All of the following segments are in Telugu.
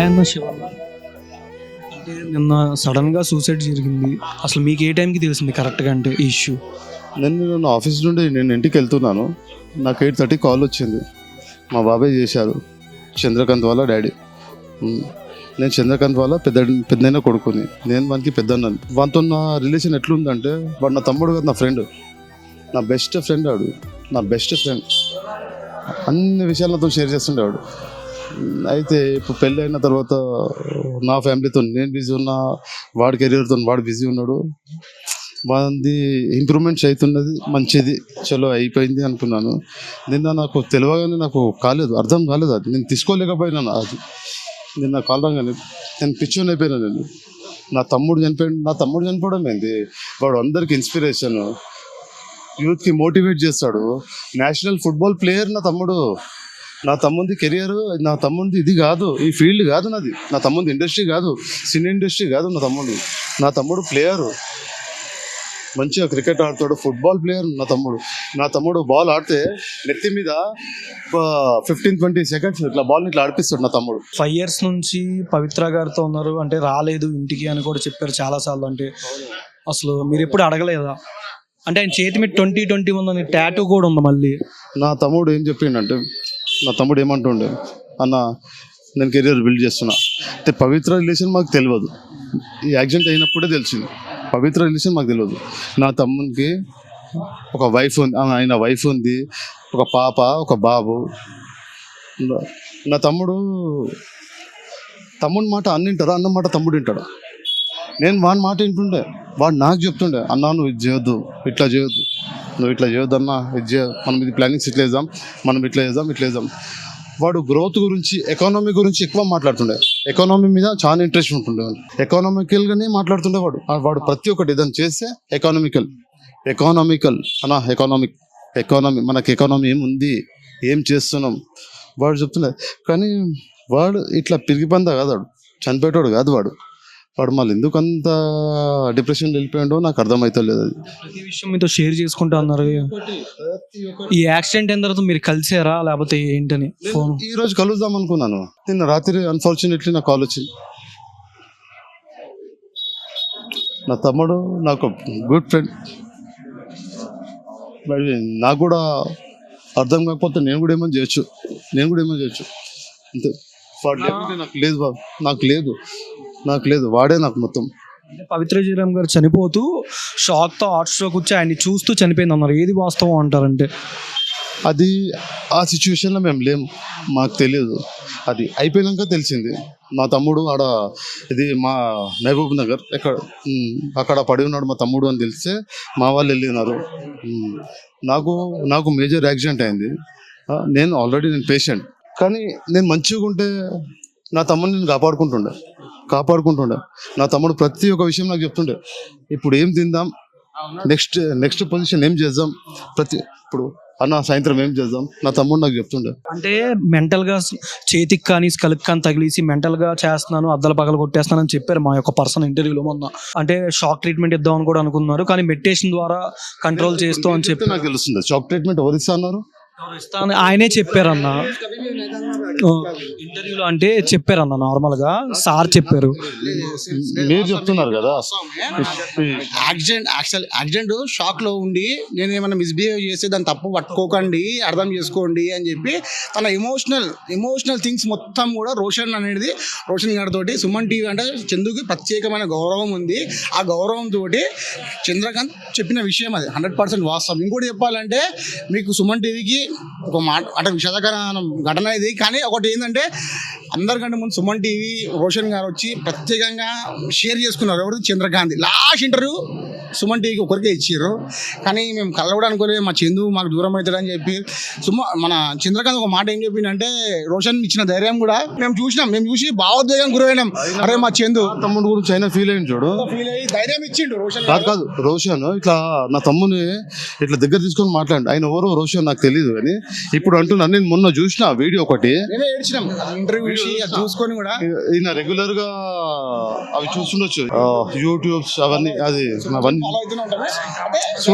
హాయ్ అన్న శివ అంటే నిన్న సడన్గా సూసైడ్ జరిగింది. అసలు మీకు ఏ టైంకి తెలిసింది కరెక్ట్గా అంటే ఈ ఇష్యూ? నేను నేను ఆఫీస్ నుండి నేను ఇంటికి వెళ్తున్నాను. నాకు ఎయిట్ థర్టీ కాల్ వచ్చింది. మా బాబాయ్ చేశారు. చంద్రకాంత్ వాళ్ళ డాడీ. నేను చంద్రకాంత్ వాళ్ళ పెద్ద పెద్దైన కొడుకుని. నేను వానికి పెద్ద వానితో నా రిలేషన్ ఎట్లుందంటే వాడు నా తమ్ముడు కాదు నా ఫ్రెండ్. నా బెస్ట్ ఫ్రెండ్ వాడు నా బెస్ట్ ఫ్రెండ్. అన్ని విషయాలు నాతో షేర్ చేస్తుండేవాడు అయితే ఇప్పుడు పెళ్ళి అయిన తర్వాత నా ఫ్యామిలీతో నేను బిజీ ఉన్నా వాడి కెరీర్తో వాడు బిజీ ఉన్నాడు. మనది ఇంప్రూవ్మెంట్స్ అవుతున్నది మంచిది చలో అయిపోయింది అనుకున్నాను. నిన్న నాకు తెలియగానే నాకు కాలేదు అర్థం కాలేదు అది. నేను తీసుకోలేకపోయినాను అది. నిన్న కాలంగానే నేను పిచ్చోని అయిపోయినా నేను. నా తమ్ముడు చనిపోయాడు నా తమ్ముడు చనిపోవడం ఏంది? వాడు అందరికి ఇన్స్పిరేషన్ యూత్కి మోటివేట్ చేస్తాడు. నేషనల్ ఫుట్బాల్ ప్లేయర్ నా తమ్ముడు. నా తమ్ముంది కెరియర్ నా తమ్ముంది ఇది కాదు ఈ ఫీల్డ్ కాదు నాది. నా తమ్ముంది ఇండస్ట్రీ కాదు సినీ ఇండస్ట్రీ కాదు నా తమ్ముడు. నా తమ్ముడు ప్లేయరు. మంచిగా క్రికెట్ ఆడతాడు ఫుట్బాల్ ప్లేయర్ నా తమ్ముడు. నా తమ్ముడు బాల్ ఆడితే నెత్తి మీద ఫిఫ్టీన్ ట్వంటీ సెకండ్స్ ఇట్లా బాల్ ఇట్లా ఆడిపిస్తాడు నా తమ్ముడు. ఫైవ్ ఇయర్స్ నుంచి పవిత్ర గారితో ఉన్నారు. అంటే రాలేదు ఇంటికి అని కూడా చెప్పారు చాలా సార్లు అంటే అసలు మీరు ఎప్పుడు అడగలేదా? అంటే ఆయన చేతి మీద ట్వంటీ ట్వంటీ ఉందని టాటూ కూడా ఉంది మళ్ళీ. నా తమ్ముడు ఏం చెప్పిండంటే నా తమ్ముడు ఏమంటుండే? అన్న నేను కెరియర్ బిల్డ్ చేస్తున్నా. అంటే పవిత్ర రిలేషన్ మాకు తెలియదు. ఈ యాక్సిడెంట్ అయినప్పుడే తెలిసింది. పవిత్ర రిలేషన్ మాకు తెలియదు. నా తమ్మునికి ఒక వైఫ్ ఉంది. ఆయన వైఫ్ ఉంది. ఒక పాప ఒక బాబు. నా- తమ్ముడు తమ్ముడి మాట అన్ని వింటారా అన్న మాట తమ్ముడు వింటాడు? నేను వాడి మాట వింటుండే. వాడు నాకు చెప్తుండే అన్నా నువ్వు ఇది చేయొద్దు. ఇట్లా చేయొద్దు. నువ్వు ఇట్లా చేయొద్దన్నా ఇది మనం ఇది ప్లానింగ్స్ ఇట్లా వేద్దాం మనం ఇట్లా వేద్దాం ఇట్లా వేద్దాం వాడు గ్రోత్ గురించి ఎకానమీ గురించి ఎక్కువ మాట్లాడుతుండే. ఎకానమీ మీద చాలా ఇంట్రెస్ట్ ఉంటుండే వాడు. ఎకానమికల్గానే మాట్లాడుతుండే వాడు. వాడు ప్రతి ఒక్కటి ఏదైనా చేస్తే ఎకానమికల్ ఎకానమికల్ అనా ఎకానమిక్ ఎకానమీ మనకి ఎకానమీ ఏముంది? ఏం చేస్తున్నాం? వాడు చెప్తుండే. కానీ వాడు ఇట్లా పిరిగి పంద కాదు వాడు. చనిపోయేటోడు కాదు వాడు. వాడు మళ్ళీ ఎందుకు అంత డిప్రెషన్ వెళ్ళిపోయాడో నాకు అర్థమవుతలేదు అది. ప్రతి విషయం మీతో షేర్ చేసుకుంటా అన్నారు. ఈ యాక్సిడెంట్ అయిన తర్వాత మీరు కలిసారా? లేకపోతే ఏంటని? ఫోన్. ఈ రోజు కలుద్దాం అనుకున్నాను. నిన్న రాత్రి అన్ఫార్చునేట్లీ నా కాల్ వచ్చింది. నా తమ్ముడు నాకు గుడ్ ఫ్రెండ్ మరి నాకు కూడా అర్థం కాకపోతే నేను కూడా ఏమో చేయొచ్చు? నేను కూడా ఏమో చేయొచ్చు? అంతే. నాకు లేదు బాబు. నాకు లేదు. నాకు లేదు వాడే నాకు మొత్తం. పవిత్ర శ్రీరామ్ గారు చనిపోతూ షాక్తో హార్ట్ స్ట్రోక్ వచ్చి ఆయన్ని చూస్తూ చనిపోయింది అన్నారు. ఏది వాస్తవం అంటారంటే? అది ఆ సిచ్యువేషన్లో మేము లేము. మాకు తెలియదు. అది అయిపోయినాక తెలిసింది. మా తమ్ముడు ఆడ ఇది మా మహబూబ్ నగర్ ఎక్కడ అక్కడ పడి ఉన్నాడు మా తమ్ముడు అని తెలిస్తే మా వాళ్ళు వెళ్ళినారు. నాకు నాకు మేజర్ యాక్సిడెంట్ అయింది. నేను ఆల్రెడీ నేను పేషెంట్ కానీ నేను మంచిగా ఉంటే నా తమ్ముడిని నేను కాపాడుకుంటుండే. కాపాడుకుంటుండే. నా తమ్ముడు ప్రతి ఒక్క విషయం నాకు చెప్తుండే. ఇప్పుడు ఏం తిందాం? నెక్స్ట్ నెక్స్ట్ పొజిషన్ ఏం చేద్దాం? ప్రతి ఇప్పుడు అన్న సాయంత్రం ఏం చేద్దాం? నా తమ్ముడు నాకు చెప్తుండే. అంటే మెంటల్గా చేతికి కానీ స్కల్కి కానీ తగిలేసి మెంటల్గా చేస్తున్నాను అద్దల పగలు కొట్టేస్తున్నాను అని చెప్పారు మా యొక్క పర్సన్ ఇంటర్వ్యూలో మొన్న. అంటే షాక్ ట్రీట్మెంట్ ఇద్దామని కూడా అనుకున్నారు కానీ మెడిటేషన్ ద్వారా కంట్రోల్ చేస్తూ అని చెప్పి నాకు తెలుస్తుంది. షాక్ ట్రీట్మెంట్ ఎవరు ఇస్తా అన్నారు? ఇస్తాను ఆయనే చెప్పారన్న. ఇంటర్వ్యూలో అంటే చెప్పారన్న నార్మల్గా సార్ చెప్పారు. మీరు చెప్తున్నారు కదా. యాక్సిడెంట్ యాక్చువల్ యాక్సిడెంట్ షాక్లో ఉండి నేను ఏమైనా మిస్బిహేవ్ చేస్తే దాన్ని తప్పు పట్టుకోకండి అర్థం చేసుకోండి అని చెప్పి తన ఎమోషనల్ ఎమోషనల్ థింగ్స్ మొత్తం కూడా రోషన్ అనేది రోషన్ గారితోటి సుమన్ టీవీ అంటే చందుకి ప్రత్యేకమైన గౌరవం ఉంది. ఆ గౌరవం తోటి చంద్రకాంత్ చెప్పిన విషయం అది హండ్రెడ్ పర్సెంట్ వాస్తవం. ఇంకోటి చెప్పాలంటే మీకు సుమన్ టీవీకి ఒక మాట అంటే విషాదకర ఘటన ఇది. కానీ ఒకటి ఏంటంటే అందరికంటే ముందు సుమన్ టీవీ రోషన్ గారు వచ్చి ప్రత్యేకంగా షేర్ చేసుకున్నారు. ఎవరు చంద్రకాంత్ లాస్ట్ ఇంటర్వ్యూ సుమన్ టీవీకి ఒకరికే ఇచ్చారు. కానీ మేము కలవడం అనుకోలేదు మా చందు మాకు దూరం అవుతాడని చెప్పి సుమ మన చంద్రకాంత్ ఒక మాట ఏం చెప్పిందంటే రోషన్ ఇచ్చిన ధైర్యం కూడా మేము చూసినాం. మేము చూసి భావోద్వేగం గురైనాం. అరే మా చందు. తమ్ముడు గురించి అయినా ఫీల్ అయింది చూడు. ఫీల్ అయ్యి ధైర్యం ఇచ్చిండు రోషన్ కాదు కాదు రోషన్ ఇట్లా నా తమ్ముని ఇట్లా దగ్గర తీసుకొని మాట్లాడి ఆయన ఎవరో రోషన్ నాకు తెలియదు కానీ ఇప్పుడు అంటున్నాను నేను మొన్న చూసిన వీడియో ఒకటి. మేమే ఏడ్చినాం. ఇంటర్వ్యూ చూసి అది చూసుకొని కూడా. ఈయన రెగ్యులర్గా అవి చూస్తుండొచ్చు. యూట్యూబ్స్ అవన్నీ అది అవన్నీ. సో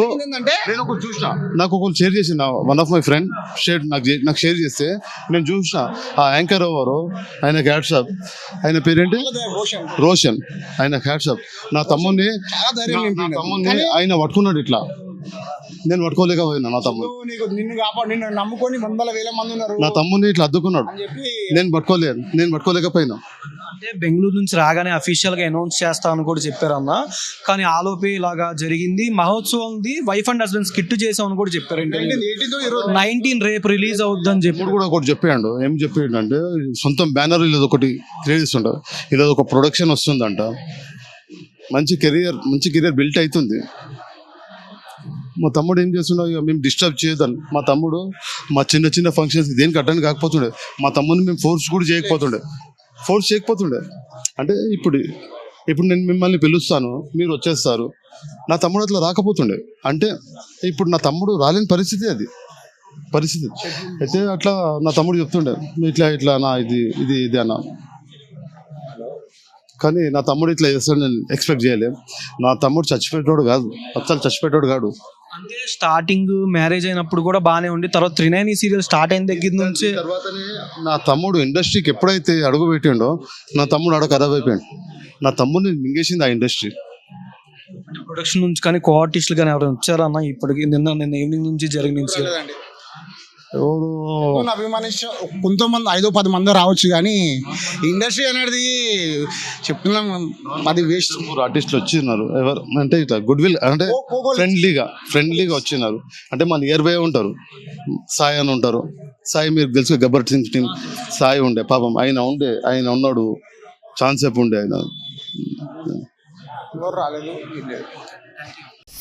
నేను ఒకటి చూసిన. నాకు ఒకరు షేర్ చేసిన one of my friend share నాకు నాకు షేర్ చేస్తే నేను చూసిన. ఆ యాంకర్ ఎవరు? ఆయన హ్యాట్సాప్ ఆయన పేరేంటి? రోషన్. రోషన్. ఆయన హ్యాట్సాప్ నా తమ్ముడిని. తమ్ముడిని ఆయన పట్టుకున్నాడు ఇట్లా. నేను పట్టుకోలేకపోయినా నా తమ్ముడు నువ్వు నీకు నిన్ను కాపాడు నిన్ను నమ్ముకొని వందల వేల మంది ఉన్నారు. నా తమ్ముడిని ఇట్లా అద్దుకున్నాడు. అని చెప్పి నేను పట్టుకోలేను నేను పట్టుకోలేకపోయినా. అంటే బెంగళూరు నుంచి రాగానే అఫీషియల్గా అనౌన్స్ చేస్తామని కూడా చెప్పారన్న. కానీ ఆలోపే ఇలాగా జరిగింది. మహోత్సవంది వైఫ్ అండ్ హస్బెండ్ స్కిట్ చేసామని కూడా చెప్పారు నైన్టీన్ రేపు రిలీజ్ అవుద్దని చెప్పి. ఇప్పుడు కూడా ఒకటి చెప్పాడు. ఏం చెప్పాడు అంటే సొంతం బ్యానర్ ఇలా ఒకటి క్రియేట్ చేస్తుంటారు ఇలా ఒక ప్రొడక్షన్ వస్తుందంట. మంచి కెరియర్ మంచి కెరియర్ బిల్ట్ అవుతుంది. మా తమ్ముడు ఏం చేస్తున్నావు ఇక మేము డిస్టర్బ్ చేయదని మా తమ్ముడు మా చిన్న చిన్న ఫంక్షన్స్ దేనికి అటెండ్ కాకపోతుండే. మా తమ్ముడిని మేము ఫోర్స్ కూడా చేయకపోతుండే. ఫోర్స్ చేయకపోతుండే. అంటే ఇప్పుడు ఇప్పుడు నేను మిమ్మల్ని పిలుస్తాను మీరు వచ్చేస్తారు. నా తమ్ముడు అట్లా రాకపోతుండే. అంటే ఇప్పుడు నా తమ్ముడు రాలేని పరిస్థితి అది. పరిస్థితి. అయితే అట్లా నా తమ్ముడు చెప్తుండే ఇట్లా ఇట్లా నా ఇది ఇది ఇది అన్న కానీ నా తమ్ముడు ఇట్లా చేస్తాడు నేను ఎక్స్పెక్ట్ చేయలేం. నా తమ్ముడు చచ్చిపెట్టాడు కాదు. అసలు చచ్చిపెట్టాడు కాడు. అంటే స్టార్టింగ్ మ్యారేజ్ అయినప్పుడు కూడా బానే ఉండి తర్వాత త్రినైన్ సీరియల్ స్టార్ట్ అయిన దగ్గర నుంచి తర్వాతనే నా తమ్ముడు ఇండస్ట్రీకి ఎప్పుడైతే అడుగు పెట్టిండో నా తమ్ముడు అడుగు అయిపోయాడు నా తమ్ముడిని మింగేసింది ఆ ఇండస్ట్రీ. ప్రొడక్షన్ నుంచి కానీ కో ఆర్టిస్టులు కానీ ఎవరైనా వచ్చారన్న ఇప్పటికి నిన్న నిన్న ఈవినింగ్ నుంచి జరిగిన ఇన్సిడెంట్. ఎవరు? అభిమానించే కొంతమంది ఐదో పది మంది రావచ్చు కానీ ఇండస్ట్రీ అనేది చెప్తున్నాం అది వేస్ట్. ఆర్టిస్టులు వచ్చిన్నారు. ఎవరు? అంటే ఇట్లా గుడ్ విల్ అంటే ఫ్రెండ్లీగా ఫ్రెండ్లీగా వచ్చినారు. అంటే మన నియర్ బై ఉంటారు. సాయి అని ఉంటారు. సాయి మీరు తెలుసు గబ్బర్ సింగ్ టీం సాయి ఉండే పాపం ఆయన ఉండే ఆయన ఉన్నాడు. ఛాన్స్ చెప్పు ఉండే ఆయన? ఎవరు రాలేదు.